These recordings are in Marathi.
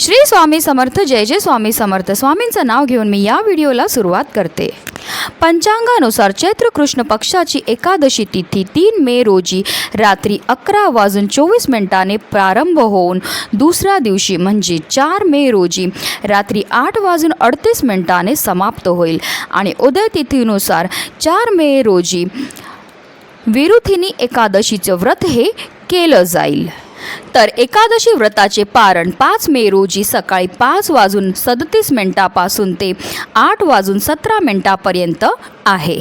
श्री स्वामी समर्थ जय जय स्वामी समर्थ. स्वामींचं नाव घेऊन मी या व्हिडिओला सुरुवात करते. पंचांगानुसार चैत्र कृष्ण पक्षाची एकादशी तिथी तीन मे रोजी रात्री अकरा वाजून चोवीस मिनिटाने प्रारंभ होऊन दुसऱ्या दिवशी म्हणजे चार मे रोजी रात्री आठ वाजून अडतीस मिनिटाने समाप्त होईल. आणि उदय तिथीनुसार चार मे रोजी विरुथिनी एकादशीचं व्रत हे केलं जाईल. तर एकादशी व्रताचे पारण पाच मे रोजी सकाळी पाच वाजून सदतीस मिनिटापासून ते आठ वाजून सतरा मिनिटापर्यंत आहे.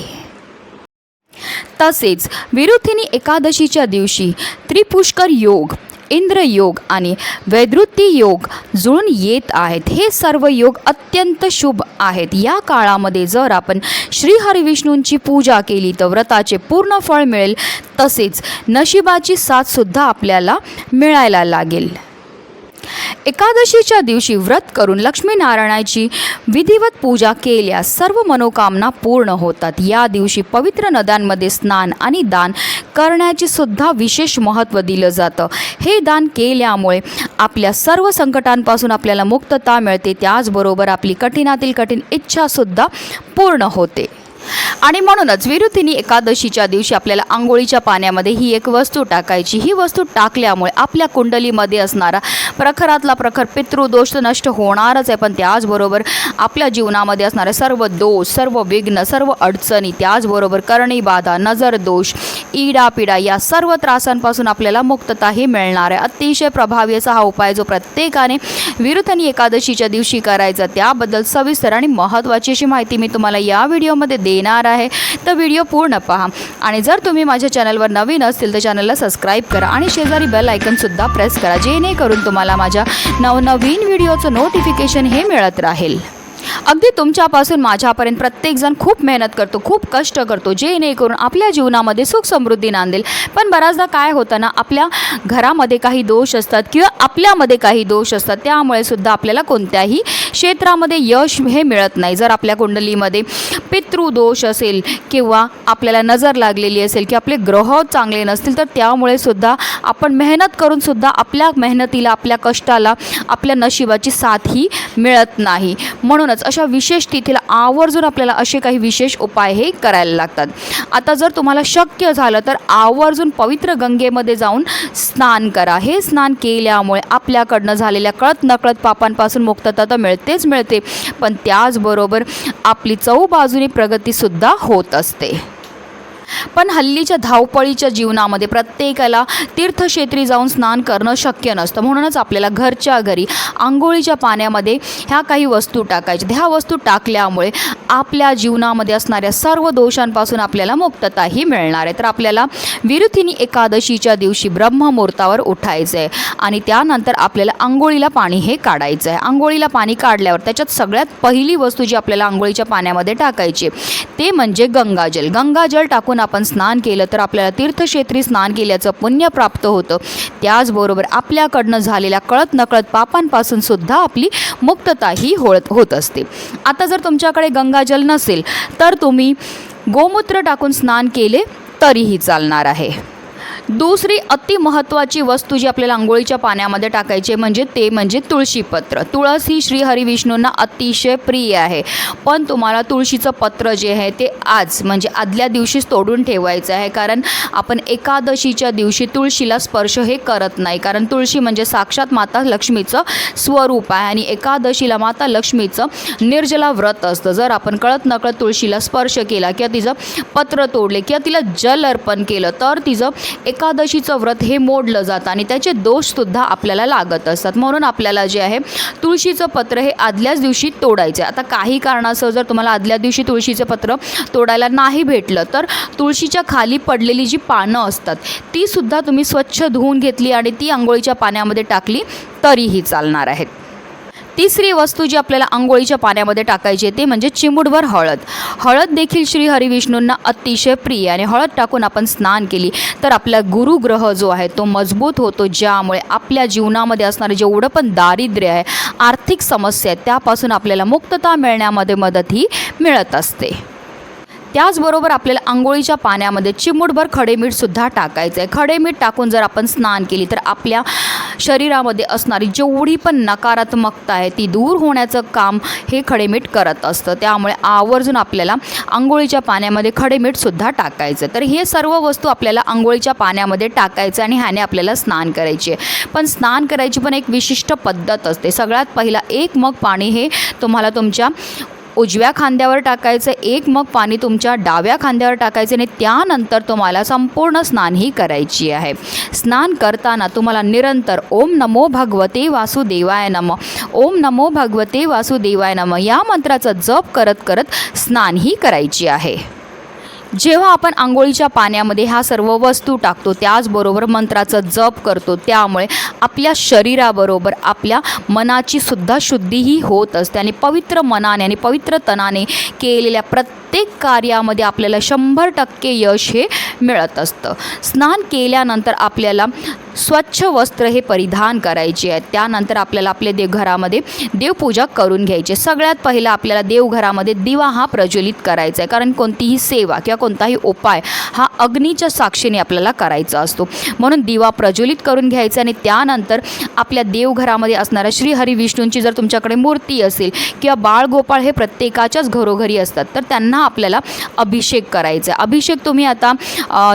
तसेच विरुथिनी एकादशीच्या दिवशी त्रिपुष्कर योग इंद्रयोग आणि वैदृती योग जुळून येत आहेत. हे सर्व योग अत्यंत शुभ आहेत. या काळामध्ये जर आपण श्रीहरिविष्णूंची पूजा केली तर व्रताचे पूर्ण फळ मिळेल. तसेच नशिबाची साथसुद्धा आपल्याला मिळायला लागेल. एकादशीच्या दिवशी व्रत करून लक्ष्मीनारायणाची विधिवत पूजा केल्यास सर्व मनोकामना पूर्ण होतात. या दिवशी पवित्र नद्यांमध्ये स्नान आणि दान करण्याचे सुद्धा विशेष महत्त्व दिलं जातं. हे दान केल्यामुळे आपल्या सर्व संकटांपासून आपल्याला मुक्तता मिळते. त्याचबरोबर आपली कठीणातील कठीण इच्छासुद्धा पूर्ण होते. आणि म्हणूनच विरुथिनी एकादशीच्या दिवशी आपल्याला आंघोळीच्या पाण्यामध्ये ही एक वस्तू टाकायची. ही वस्तू टाकल्यामुळे आपल्या कुंडलीमध्ये असणारा प्रखरातला प्रखर पितृदोष नष्ट होणारच आहे. पण त्याचबरोबर आपल्या जीवनामध्ये असणारे सर्व दोष सर्व विघ्न सर्व अडचणी त्याचबरोबर करणीबाधा नजर दोष इडापिडा या सर्व त्रासांपासून आपल्याला मुक्तताही मिळणार आहे. अतिशय प्रभावी असा हा उपाय जो प्रत्येकाने विरुद्धनी एकादशीच्या दिवशी करायचा त्याबद्दल सविस्तर आणि महत्त्वाची अशी माहिती मी तुम्हाला या व्हिडिओमध्ये देणार आहे. तर व्हिडिओ पूर्ण पहा. आणि जर तुम्ही माझ्या चॅनलवर नवीन असतील तर चॅनलला सबस्क्राईब करा आणि शेजारी बेल आयकनसुद्धा प्रेस करा जेणेकरून तुम्हाला माझ्या नवनवीन व्हिडिओचं नोटिफिकेशन हे मिळत राहील. अगदी तुमच्यापासून माझ्यापर्यंत प्रत्येकजण खूप मेहनत करतो खूप कष्ट करतो जेणेकरून आपल्या जीवनामध्ये सुख समृद्धी नांदेल. पण बऱ्याचदा काय होतं ना आपल्या घरामध्ये काही दोष असतात किंवा आपल्यामध्ये काही दोष असतात त्यामुळे सुद्धा आपल्याला कोणत्याही क्षेत्रामध्ये यश हे मिळत नाही. जर आपल्या कुंडलीमध्ये पितृदोष असेल किंवा आपल्याला नजर लागलेली असेल की आपले ग्रह चांगले नसतील तर त्यामुळे सुद्धा आपण मेहनत करून सुद्धा आपल्या मेहनतीला आपल्या कष्टाला आपल्या नशिबाची साथ ही मिळत नाही. म्हणूनच अशा विशेष तिथीला आवर्जून आपल्याला असे काही विशेष उपाय हे करायला लागतात. आता जर तुम्हाला शक्य झालं तर आवर्जून पवित्र गंगेमध्ये जाऊन स्नान करा. हे स्नान केल्यामुळे आपल्याकडनं झालेल्या कळत नकळत पापांपासून मुक्तता तर मिळतेच मिळते. पण त्याचबरोबर आपली चौबाजूने प्रगतीसुद्धा होत असते. पण हल्लीच्या धावपळीच्या जीवनामध्ये प्रत्येकाला तीर्थक्षेत्री जाऊन स्नान करणं शक्य नसतं. म्हणूनच आपल्याला घरच्या घरी आंघोळीच्या पाण्यामध्ये ह्या काही वस्तू टाकायच्या. ह्या वस्तू टाकल्यामुळे आपल्या जीवनामध्ये असणाऱ्या सर्व दोषांपासून आपल्याला मुक्तताही मिळणार आहे. तर आपल्याला विरुथिनी एकादशीच्या दिवशी ब्रह्ममुहूर्तावर उठायचं आहे आणि त्यानंतर आपल्याला आंघोळीला पाणी हे काढायचं आहे आंघोळीला पाणी काढल्यावर त्याच्यात सगळ्यात पहिली वस्तू जी आपल्याला आंघोळीच्या पाण्यामध्ये टाकायची ते म्हणजे गंगाजल. गंगाजल टाकून आपण स्नान केलं तर आपल्याला तीर्थक्षेत्री स्नान केल्याचं पुण्य प्राप्त होतं. त्याचबरोबर आपल्याकडनं झालेल्या कळत नकळत पापांपासून सुद्धा आपली मुक्तता ही होळत होत असते. आता जर तुमच्याकडे गंगाजल नसेल तर तुम्ही गोमूत्र टाकून स्नान केले तरीही चालणार आहे. दुसरी अति महत्त्वाची वस्तू जी आपल्याला आंघोळीच्या पाण्यामध्ये टाकायची म्हणजे ते म्हणजे तुळशीपत्र तुळस ही श्री हरिविष्णूंना अतिशय प्रिय आहे. पण तुम्हाला तुळशीचं पत्र जे आहे ते आज म्हणजे आदल्या दिवशीच तोडून ठेवायचं आहे. कारण आपण एकादशीच्या दिवशी तुळशीला स्पर्श हे करत नाही. कारण तुळशी म्हणजे साक्षात माता लक्ष्मीचं स्वरूप आहे आणि एकादशीला माता लक्ष्मीचं निर्जला व्रत असतं. जर आपण कळत नकळत तुळशीला स्पर्श केला किंवा तिचं पत्र तोडले किंवा तिला जल अर्पण केलं तर तिचं एक एकादशीचं व्रत हे मोडलं जातं आणि त्याचे दोषसुद्धा आपल्याला लागत असतात. म्हणून आपल्याला जे आहे तुळशीचं पत्र हे आदल्याच दिवशी तोडायचं आहे आता काही कारणासह जर तुम्हाला आदल्या दिवशी तुळशीचं पत्र तोडायला नाही भेटलं तर तुळशीच्या खाली पडलेली जी पानं असतात तीसुद्धा तुम्ही स्वच्छ धुवून घेतली आणि ती आंघोळीच्या पाण्यामध्ये टाकली तरीही चालणार आहेत. तिसरी वस्तू जी आपल्याला आंघोळीच्या पाण्यामध्ये टाकायची आहे ते म्हणजे चिमूटभर हळद. हळद देखील श्री हरिविष्णूंना अतिशय प्रिय आणि हळद टाकून आपण स्नान केली तर आपला गुरुग्रह जो आहे तो मजबूत होतो ज्यामुळे आपल्या जीवनामध्ये असणारे जेवढं पण दारिद्र्य आहे आर्थिक समस्या आहेत त्यापासून आपल्याला मुक्तता मिळण्यामध्ये मदत ही मिळत असते. त्याचबरोबर आपल्याला आंघोळीच्या पाण्यामध्ये चिमूटभर खडे मीठसुद्धा टाकायचं आहे खडे मीठ टाकून जर आपण स्नान केली तर आपल्या शरीरामध्ये असणारी जेवढी पण नकारात्मकता आहे ती दूर होण्याचं काम हे खडेमीठ करत असतं. त्यामुळे आवर्जून आपल्याला आंघोळीच्या पाण्यामध्ये खडेमीठसुद्धा टाकायचं तर हे सर्व वस्तू आपल्याला आंघोळीच्या पाण्यामध्ये टाकायचं आणि ह्याने आपल्याला स्नान करायचे पण स्नान करायची पण एक विशिष्ट पद्धत असते. सगळ्यात पहिला एक मग पाणी हे तुम्हाला तुमच्या उजव्या खांद्यावर टाकायचं एक मग पाणी तुमच्या डाव्या खांद्यावर टाकायचं आणि त्यानंतर तुम्हाला संपूर्ण स्नान ही करायची आहे. स्नान करताना तुम्हाला निरंतर ओम नमो भगवते वासुदेवाय नम. ओम नमो भगवते वासुदेवाय नम. या मंत्राचा जप करत करत स्नान ही करायची आहे. जेव्हा आपण आंघोळीच्या पाण्यामध्ये ह्या सर्व वस्तू टाकतो त्याचबरोबर मंत्राचा जप करतो त्यामुळे आपल्या शरीराबरोबर आपल्या मनाची सुद्धा शुद्धीही होत असते आणि पवित्र मनाने आणि पवित्र तनाने केलेल्या प्रत्येक कार्यामध्ये आपल्याला शंभर टक्के यश हे मिळत असतं. स्नान केल्यानंतर आपल्याला स्वच्छ वस्त्र हे परिधान करायचे आहे. त्यानंतर आपल्याला आपल्या देवघरामध्ये देवपूजा करून घ्यायची आहे. सगळ्यात पहिलं आपल्याला देवघरामध्ये दिवा हा प्रज्वलित करायचा आहे. कारण कोणतीही सेवा किंवा कोणताही उपाय हा अग्नीच्या साक्षीने आपल्याला करायचा असतो. म्हणून दिवा प्रज्वलित करून घ्यायचा आणि त्यानंतर आपल्या देवघरामध्ये असणाऱ्या श्रीहरी विष्णूंची जर तुमच्याकडे मूर्ती असेल किंवा बाळगोपाळ हे प्रत्येकाच्याच घरोघरी असतात तर त्यांना आपल्याला अभिषेक करायचा आहे. अभिषेक तुम्ही आता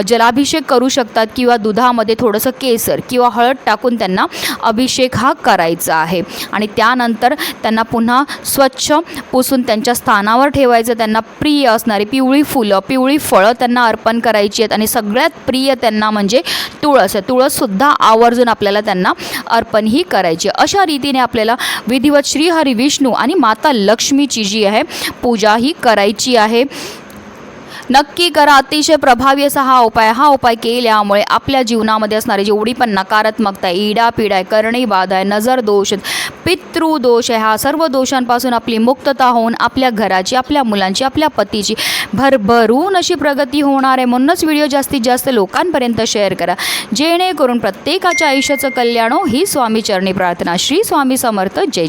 जलाभिषेक करू शकतात किंवा दुधामध्ये थोडंसं केस केसर किंवा हळद टाकून त्यांना अभिषेक हा करायचा आहे. आणि त्यानंतर त्यांना पुन्हा स्वच्छ पुसून त्यांच्या स्थानावर ठेवायचं. त्यांना प्रिय असणारी पिवळी फुलं पिवळी फळं त्यांना अर्पण करायची आहेत. आणि सगळ्यात प्रिय त्यांना म्हणजे तुळस. आहे तुळससुद्धा आवर्जून आपल्याला त्यांना अर्पण ही करायची आहे. अशा रीतीने आपल्याला विधिवत श्रीहरी विष्णू आणि माता लक्ष्मीची जी आहे पूजा ही करायची आहे. नक्की करा. अतिशय प्रभावी असा हा उपाय हा उपाय केल्यामुळे आपल्या जीवनामध्ये असणारी जेवढी पण नकारात्मकता आहे इडा पिडा आहे करणी बाधा आहे नजर दोष पितृदोष आहे हा सर्व दोषांपासून आपली मुक्तता होऊन आपल्या घराची आपल्या मुलांची आपल्या पतीची भरभरून अशी प्रगती होणार आहे. म्हणूनच व्हिडिओ जास्तीत जास्त लोकांपर्यंत शेअर करा. जेणेकरून प्रत्येकाच्या आयुष्याचं कल्याण हो. ही स्वामी चरणी प्रार्थना. श्री स्वामी समर्थ. जय.